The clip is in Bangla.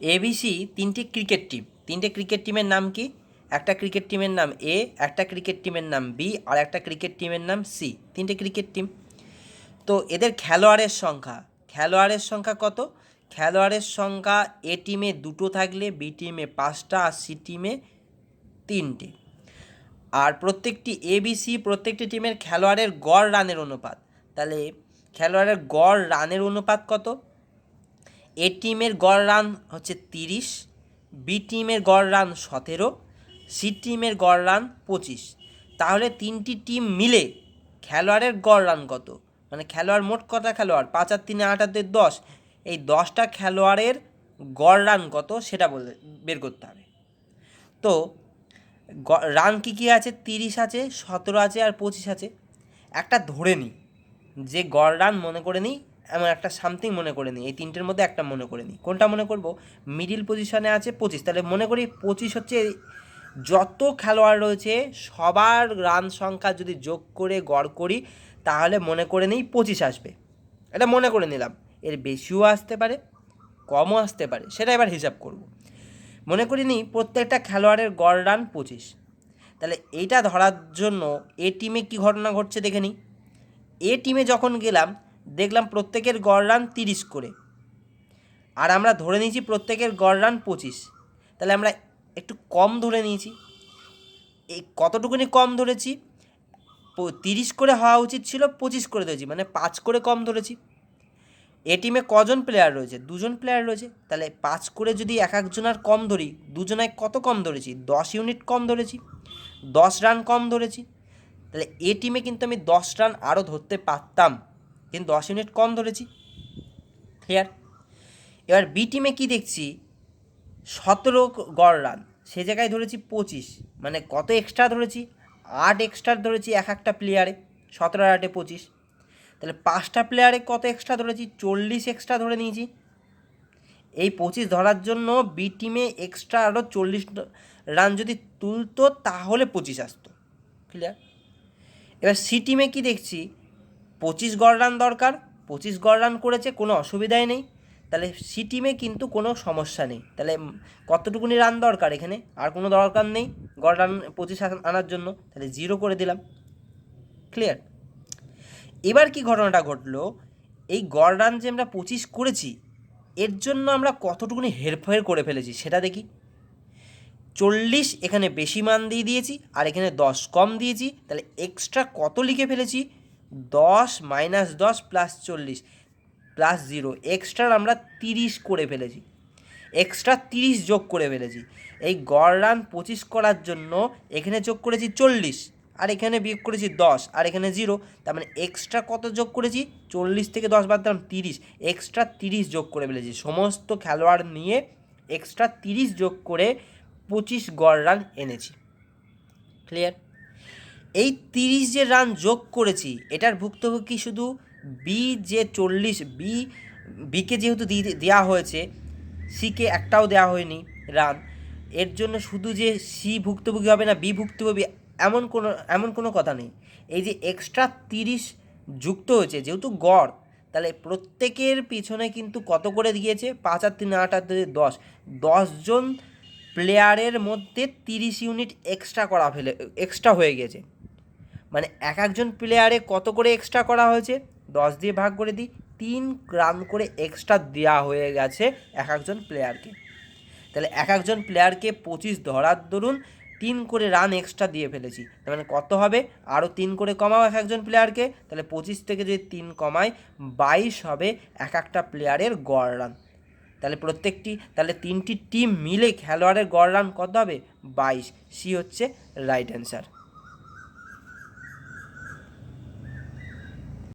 এবিসি তিনটি ক্রিকেট টিম তিনটে ক্রিকেট টিমের নাম কি? একটা ক্রিকেট টিমের নাম এ একটা ক্রিকেট টিমের নাম বি আর একটা ক্রিকেট টিমের নাম সি তিনটে ক্রিকেট টিম তো এদের খেলোয়াড়ের সংখ্যা। খেলোয়াড়ের সংখ্যা কত? খেলোয়াড়ের সংখ্যা এ টিমে দুটো থাকলে বি টিমে পাঁচটা আর সি টিমে তিনটে। আর প্রত্যেকটি এবিসি প্রত্যেকটি টিমের খেলোয়াড়ের গড় রানের অনুপাত। তাহলে খেলোয়াড়ের গড় রানের অনুপাত কত? এ টিমের গড় রান হচ্ছে তিরিশ বি টিমের গড় রান সতেরো সি টিমের গড় রান পঁচিশ। তাহলে তিনটি টিম মিলে খেলোয়াড়ের গড় রান কত? মানে খেলোয়াড় মোট কটা খেলোয়াড়? পাঁচ আর তিনে আট আর দশ। এই দশটা খেলোয়াড়ের গড় রান কত সেটা বলে, বের করতে হবে। তো রান কী কী আছে? তিরিশ আছে, সতেরো আছে আর পঁচিশ আছে। একটা ধরে নিই। যে গড় রান মনে করে নিই এমন একটা সামথিং মনে করে নিই। এই তিনটের মধ্যে একটা মনে করে নিই। কোনটা মনে করব? মিডিল পজিশনে আছে পঁচিশ। তাহলে মনে করি পঁচিশ হচ্ছে যত খেলোয়াড় রয়েছে, সবার রান সংখ্যা যদি যোগ করে গড় করি, তাহলে মনে করে নিই পঁচিশ আসবে। এটা মনে করে নিলাম। এর বেশিও আসতে পারে, কমও আসতে পারে, সেটা এবার হিসাব করব। মনে করি নিই প্রত্যেকটা খেলোয়াড়ের গড় রান পঁচিশ। তাহলে এইটা ধরার জন্য এ টিমে কী ঘটনা ঘটছে দেখে নিই। এ টিমে যখন গেলাম দেখলাম প্রত্যেকের গড় রান তিরিশ করে। আর আমরা ধরে নিয়েছি প্রত্যেকের গড় রান পঁচিশ। তাহলে আমরা একটু কম ধরে নিয়েছি। এই কতটুকুনি কম ধরেছি? তিরিশ করে হওয়া উচিত ছিল, পঁচিশ করে ধরেছি মানে পাঁচ করে কম ধরেছি। এ টিমে কজন প্লেয়ার রয়েছে? দুজন প্লেয়ার রয়েছে। তাহলে পাঁচ করে যদি এক একজনের কম ধরি, দুজনায় কত কম ধরেছি? দশ ইউনিট কম ধরেছি, দশ রান কম ধরেছি। তাহলে এ টিমে কিন্তু আমি দশ রান আরও ধরতে পারতাম। কিন্তু দশ ইউনিট কম ধরেছি। ক্লিয়ার এবার বি টিমে কি দেখছি? সতেরো গড় রান সে জায়গায় ধরেছি পঁচিশ মানে কত এক্সট্রা ধরেছি? আট এক্সট্রা ধরেছি এক একটা প্লেয়ারে সতেরো আটে পঁচিশ। তাহলে পাঁচটা প্লেয়ারে কত এক্সট্রা ধরেছি? চল্লিশ এক্সট্রা ধরে নিয়েছি। এই পঁচিশ ধরার জন্য বি টিমে এক্সট্রা আরও চল্লিশ রান যদি তুলতো, তাহলে পঁচিশ আসতো। ক্লিয়ার এবার সি টিমে কি দেখছি? পঁচিশ গড় রান দরকার, পঁচিশ গড় রান করেছে, কোনো অসুবিধাই নেই। তাহলে সি টিমে কিন্তু কোনো সমস্যা নেই। তাহলে কতটুকুনি রান দরকার এখানে? আর কোনো দরকার নেই গড় রান পঁচিশ আন- আনার জন্য। তাহলে জিরো করে দিলাম। ক্লিয়ার এবার কি ঘটনাটা ঘটলো? এই গড় রান যে আমরা পঁচিশ করেছি, এর জন্য আমরা কতটুকুনি হেরফের করে ফেলেছি সেটা দেখি। চল্লিশ এখানে বেশি মান দিয়ে দিয়েছি, আর এখানে দশ কম দিয়েছি। তাহলে এক্সট্রা কত লিখে ফেলেছি? দশ মাইনাস দশ প্লাস চল্লিশ প্লাস জিরো। এক্সট্রা আমরা তিরিশ করে ফেলেছি। এক্সট্রা তিরিশ যোগ করে ফেলেছি। এই গড় রান পঁচিশ করার জন্য এখানে যোগ করেছি চল্লিশ, আর এখানে বিয়োগ করেছি দশ, আর এখানে জিরো। তার মানে এক্সট্রা কত যোগ করেছি? চল্লিশ থেকে দশ বাদ দিলাম তিরিশ। এক্সট্রা তিরিশ যোগ করে ফেলেছি। সমস্ত খেলোয়াড় নিয়ে এক্সট্রা তিরিশ যোগ করে পঁচিশ গড় রান এনেছি। ক্লিয়ার এই তিরিশ যে রান যোগ করেছি, এটার ভুক্তভোগী শুধু বি যে চল্লিশ বি বিকে যেহেতু দেওয়া হয়েছে সিকে একটাও দেওয়া হয়নি রান। এর জন্য শুধু যে সি ভুক্তভোগী হবে না বি ভুক্তভোগী, এমন কোনো এমন কোনো কথা নেই। এই যে এক্সট্রা তিরিশ যুক্ত হয়েছে, যেহেতু গড়, তাহলে প্রত্যেকের পিছনে কিন্তু কত করে দিয়েছে? পাঁচ আর তিন, আট আর দুই, দশ। দশজন প্লেয়ারের মধ্যে তিরিশ ইউনিট এক্সট্রা করা ফেলে এক্সট্রা হয়ে গেছে। মানে এক একজন প্লেয়ারে কত করে এক্সট্রা করা হয়েছে? দশ দিয়ে ভাগ করে দিই, তিন রান করে এক্সট্রা দেওয়া হয়ে গেছে এক একজন প্লেয়ারকে তাহলে এক একজন প্লেয়ারকে পঁচিশ ধরার দরুন তিন করে রান এক্সট্রা দিয়ে ফেলেছি। তার মানে কত হবে? আরও তিন করে কমাও এক একজন প্লেয়ারকে তাহলে পঁচিশ থেকে যদি তিন কমায় বাইশ হবে এক একটা প্লেয়ারের গড় রান তাহলে প্রত্যেকটি, তাহলে তিনটি টিম মিলে খেলোয়াড়ের গড় রান কত হবে? বাইশ। সি হচ্ছে রাইট অ্যান্সার